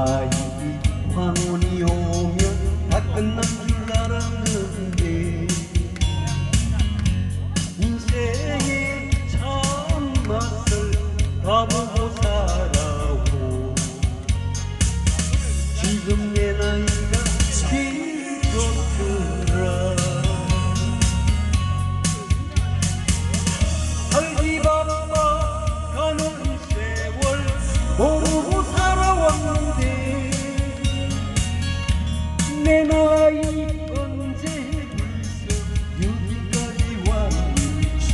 ายความงุนโย 寝ない언제불써 유리까지 왔는지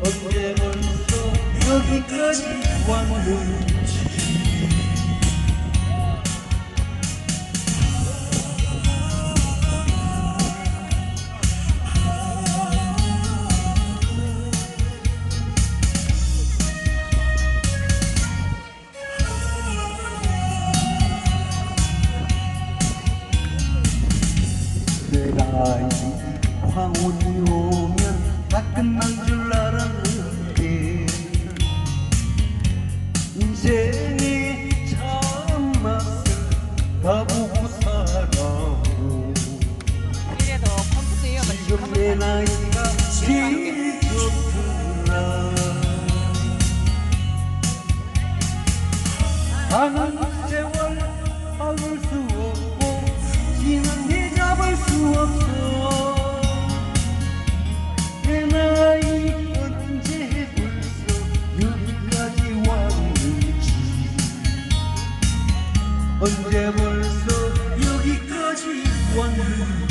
언제 벌써 여기까지 왔는지 이 황혼이 오면 다 끝난 줄 알았는데 인생의 참맛을 다 보고 살아오 지금 내 나이가 제일 좋구나 가는 언제 벌써 여기까지 왔는지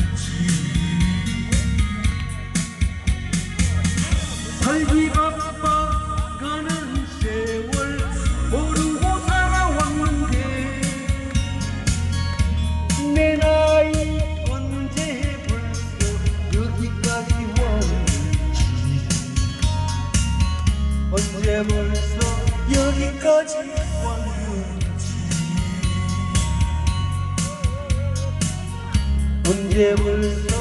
벌써 여기까지 왔는지. 언제 벌써